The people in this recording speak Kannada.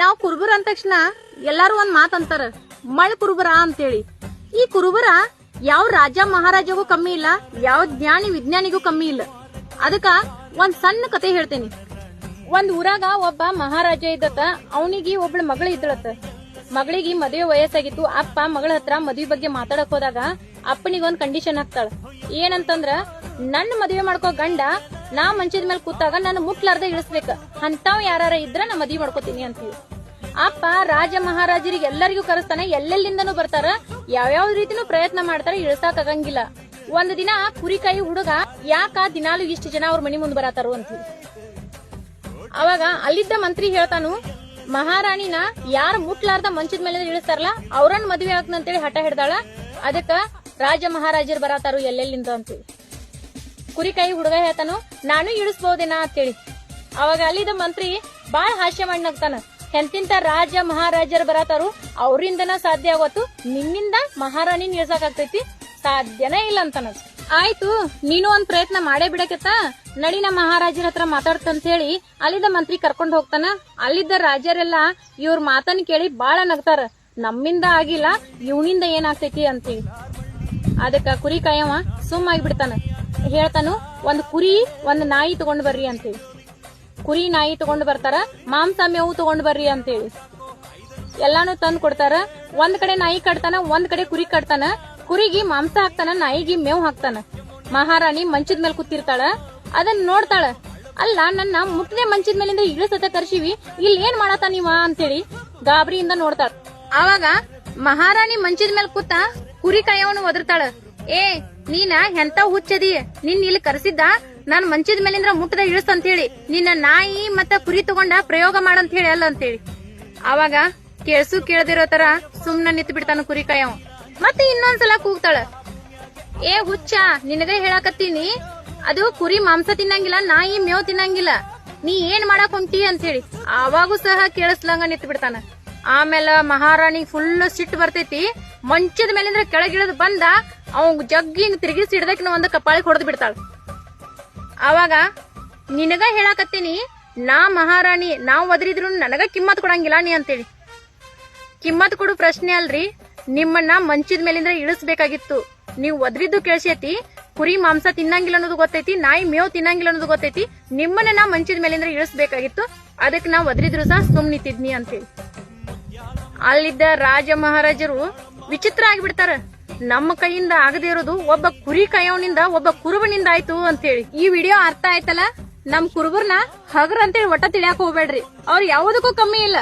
ನಾವ್ ಕುರುಬರ ಅಂದ ತಕ್ಷಣ ಎಲ್ಲಾರು ಒಂದ್ ಮಾತ ಅಂತಾರ, ಮಳ್ ಕುರುಬರ ಅಂತೇಳಿ. ಈ ಕುರುಬರ ಯಾವ ರಾಜ ಮಹಾರಾಜಗೂ ಕಮ್ಮಿ ಇಲ್ಲ, ಯಾವ ಜ್ಞಾನಿ ವಿಜ್ಞಾನಿಗೂ ಕಮ್ಮಿ ಇಲ್ಲ. ಅದಕ್ಕ ಒಂದ್ ಸಣ್ಣ ಕತೆ ಹೇಳ್ತೇನಿ. ಒಂದ್ ಊರಾಗ ಒಬ್ಬ ಮಹಾರಾಜ ಇದ್ದತ್ತ, ಅವನಿಗೆ ಒಬ್ಳ ಮಗಳು ಇದ್ದಳತ್ತ. ಮಗಳಿಗೆ ಮದುವೆ ವಯಸ್ಸಾಗಿತ್ತು, ಅಪ್ಪ ಮಗಳ ಹತ್ರ ಮದುವೆ ಬಗ್ಗೆ ಮಾತಾಡಕ್ ಹೋದಾಗ ಅಪ್ಪನಿಗೆ ಒಂದ್ ಕಂಡೀಷನ್ ಹಾಕ್ತಾಳ ಏನಂತಂದ್ರ ನನ್ನ ಮದುವೆ ಮಾಡ್ಕೋ ಗಂಡ ನಾ ಮಂಚದ ಮೇಲೆ ಕೂತಾಗ ನಾನು ಮುಟ್ಲಾರ್ದ ಇಳಿಸ್ಬೇಕ. ಅಂತಾವ್ ಯಾರ ಇದ್ರ ನಾ ಮದ್ವಿ ಮಾಡ್ಕೋತೀನಿ ಅಂತೀವಿ. ಅಪ್ಪ, ರಾಜ ಮಹಾರಾಜರಿಗೆ ಎಲ್ಲರಿಗೂ ಕರೆಸ್ತಾನೆ, ಎಲ್ಲೆಲ್ಲಿಂದನೂ ಬರ್ತಾರ. ಯಾವ್ಯಾವ ರೀತಿನೂ ಪ್ರಯತ್ನ ಮಾಡ್ತಾರ, ಇಳಿಸಾಕ್ ಆಗಂಗಿಲ್ಲ. ಒಂದ್ ದಿನ ಕುರಿಕಾಯಿ ಹುಡುಗ, ಯಾಕ ದಿನಾಲು ಇಷ್ಟು ಜನ ಅವ್ರ ಮನಿ ಮುಂದ್ ಬರತಾರು ಅಂತೀವಿ. ಅವಾಗ ಅಲ್ಲಿದ್ದ ಮಂತ್ರಿ ಹೇಳ್ತಾನು, ಮಹಾರಾಣಿನ ಯಾರು ಮುಟ್ಲಾರ್ದ ಮಂಚದ ಮೇಲೆ ಇಳಿಸ್ತಾರಲ್ಲ, ಅವ್ರನ್ನ ಮದ್ವೆ ಆಗ್ತಂತೇಳಿ ಹಠ ಹಿಡ್ದಾಳ. ಅದಕ್ಕ ರಾಜ ಮಹಾರಾಜರು ಬರತಾರು ಎಲ್ಲೆಲ್ಲಿಂದ ಅಂತೇಳಿ ಕೈ ಹುಡುಗ ಹೇಳ್ತಾನು, ನಾನು ಇಳಿಸ್ಬೋದೇನಾ? ಅಂತೇಳಿ. ಅವಾಗ ಅಲ್ಲಿದ ಮಂತ್ರಿ ಬಾಳ ಹಾಸ್ಯ ಮಾಡ್ನಗ್ತಾನ ಎಂತಿಂತ ರಾಜ ಮಹಾರಾಜರು ಬರತಾರು, ಅವರಿಂದನ ಸಾಧ್ಯ ಆಗೋತು ನಿನ್ನಿಂದ ಮಹಾರಾಣಿ ನಿಲ್ಸಕ್ಕಾಗ್ತೈತಿ ಸಾಧ್ಯನೇ ಇಲ್ಲ ಅಂತಾನ ಆಯ್ತು, ನೀನು ಒಂದ್ ಪ್ರಯತ್ನ ಮಾಡೇ ಬಿಡಕತ್ತ? ನಡಿ ನಮ್ಮ ಮಹಾರಾಜರ ಹತ್ರ ಮಾತಾಡ್ತಂತ ಹೇಳಿ ಅಲ್ಲಿದ ಮಂತ್ರಿ ಕರ್ಕೊಂಡ್ ಹೋಗ್ತಾನ. ಅಲ್ಲಿದ್ದ ರಾಜರೆಲ್ಲ ಇವ್ರ ಮಾತನ್ ಕೇಳಿ ಬಾಳ ನಗ್ತಾರ. ನಮ್ಮಿಂದ ಆಗಿಲ್ಲ, ಇವನಿಂದ ಏನಾಗ್ತೈತಿ ಅಂತೇಳಿ. ಅದಕ್ಕ ಕುರಿ ಕಾಯವ ಸುಮ್ಮಾಗಿ ಬಿಡ್ತಾನ. ಹೇಳ್ತಾನು, ಒಂದು ಕುರಿ, ಒಂದು ನಾಯಿ ತಗೊಂಡ್ ಬರ್ರಿ ಅಂತೇಳಿ. ಕುರಿ, ನಾಯಿ ತಗೊಂಡ್ ಬರ್ತಾರ ಮಾಂಸ ಮೇವು ತಗೊಂಡ್ ಬರ್ರಿ ಅಂತೇಳಿ. ಎಲ್ಲಾನು ತಂದು ಕೊಡ್ತಾರ, ಒಂದ್ ಕಡೆ ನಾಯಿ ಕಟ್ತಾನ, ಒಂದ್ ಕಡೆ ಕುರಿ ಕಟ್ತಾನ, ಕುರಿಗೆ ಮಾಂಸ ಹಾಕ್ತಾನ, ನಾಯಿಗೆ ಮೇವು ಹಾಕ್ತಾನ. ಮಹಾರಾಣಿ ಮಂಚದ ಮೇಲೆ ಕೂತಿರ್ತಾಳ ಅದನ್ನ ನೋಡ್ತಾಳ, ಅಲ್ಲ, ನನ್ನ ಮುಟ್ಟದೆ ಮಂಚದ ಮೇಲಿಂದ ಇಳಿಸತ ಕರ್ಸಿವಿ, ಇಲ್ಲಿ ಏನ್ ಮಾಡತ್ತ ನೀವ? ಅಂತೇಳಿ ಗಾಬರಿಯಿಂದ ನೋಡ್ತಾಳ. ಅವಾಗ ಮಹಾರಾಣಿ ಮಂಚದ ಮೇಲೆ ಕೂತ ಕುರಿ ಕಾಯವನು ಒದರ್ತಾಳ, ಏ ನೀನ ಎಂತ ಹುಚ್ಚದಿ? ನಿನ್ ಇಲ್ಲಿ ಕರೆಸಿದ್ದ? ನಾನ್ ಮಂಚದ ಮೇಲಿಂದ್ರ ಮುಟ್ಟದ ಇಳಿಸ್ ಅಂತ ಹೇಳಿ ನಿನ್ನ ನಾಯಿ ಮತ್ತ ಕುರಿ ತಗೊಂಡ ಪ್ರಯೋಗ ಮಾಡಂತ ಹೇಳಿ ಅಲ್ಲ ಅಂತೇಳಿ ಅವಾಗ ಕೇಳ್ಸು ಕೇಳದಿರೋ ತರ ಸುಮ್ನ ನಿತ್ ಬಿಡ್ತಾನ ಕುರಿ ಕಾಯವ ಮತ್ತೆ ಇನ್ನೊಂದ್ಸಲ ಕೂಗ್ತಾಳ. ಏ ಹುಚ್ಚ, ನಿನಗ ಹೇಳಾಕತ್ತೀನಿ. ಅದು ಕುರಿ ಮಾಂಸ ತಿನ್ನಂಗಿಲ್ಲ, ನಾಯಿ ಮೇವ್ ತಿನ್ನಂಗಿಲ್ಲ. ನೀ ಏನ್ ಮಾಡಕ್ ಹೊಂಟಿ ಅಂತ ಹೇಳಿ ಅವಾಗೂ ಸಹ ಕೇಳಿಸ್ಲಂಗ ನಿತ್ ಬಿಡ್ತಾನ. ಆಮೇಲೆ ಮಹಾರಾಣಿ ಫುಲ್ ಸಿಟ್ಟು ಬರ್ತೈತಿ. ಮಂಚದ ಮೇಲಿಂದ್ರ ಕೆಳಗಿಳಿದ್ ಬಂದ ಅವ್ ಜಗ್ಗಿ ತಿರುಗಿ ಸಿಡ್ದಕ್ನ ಒಂದು ಕಪಾಳಿಗೆ ಹೊಡೆದ್ ಬಿಡ್ತಾಳ. ಅವಾಗ ನಿನಗ ಹೇಳಾಕತ್ತೀನಿ, ನಾ ಮಹಾರಾಣಿ, ನಾವ್ ಒದರಿದ್ರು ನನಗ ಕಿಮ್ಮತ್ ಕೊಡಂಗಿಲ್ಲ ನೀ ಅಂತೇಳಿ. ಕಿಮ್ಮತ್ ಕೊಡು ಪ್ರಶ್ನೆ ಅಲ್ರಿ, ನಿಮ್ಮನ್ನ ಮಂಚದ ಮೇಲಿಂದ ಇಳಿಸ್ಬೇಕಾಗಿತ್ತು. ನೀವು ಒದ್ರಿದ್ದು ಕೇಳ್ಸೈತಿ, ಕುರಿ ಮಾಂಸ ತಿನ್ನಂಗಿಲ್ಲ ಅನ್ನೋದು ಗೊತ್ತೈತಿ, ನಾಯಿ ಮೇವ್ ತಿನ್ನಂಗಿಲ್ಲ ಅನ್ನೋದು ಗೊತ್ತೈತಿ, ನಿಮ್ಮನ್ನ ನಾ ಮಂಚದ ಮೇಲಿಂದ ಇಳಿಸ್ಬೇಕಾಗಿತ್ತು ಅದಕ್ಕೆ ನಾವ್ ಒದ್ರಿದ್ರು ಸಹ ಸುಮ್ ನಿಂತಿದ್ನಿ ಅಂತೇಳಿ. ಅಲ್ಲಿದ್ದ ರಾಜ ಮಹಾರಾಜರು ವಿಚಿತ್ರ ಆಗಿಬಿಡ್ತಾರ. ನಮ್ಮ ಕೈಯಿಂದ ಆಗದೇ ಇರೋದು ಒಬ್ಬ ಕುರಿ ಕೈಯವನಿಂದ, ಒಬ್ಬ ಕುರುಬನಿಂದ ಆಯ್ತು ಅಂತ ಹೇಳಿ ಈ ವಿಡಿಯೋ ಅರ್ಥ ಆಯ್ತಲ್ಲ? ನಮ್ ಕುರುಬರ್ನ ಹಗರ್ ಅಂತೇಳಿ ಒಟ್ಟ ತಿಳಿಯಾಕ ಹೋಗ್ಬೇಡ್ರಿ. ಅವ್ರ ಯಾವುದಕ್ಕೂ ಕಮ್ಮಿ ಇಲ್ಲ.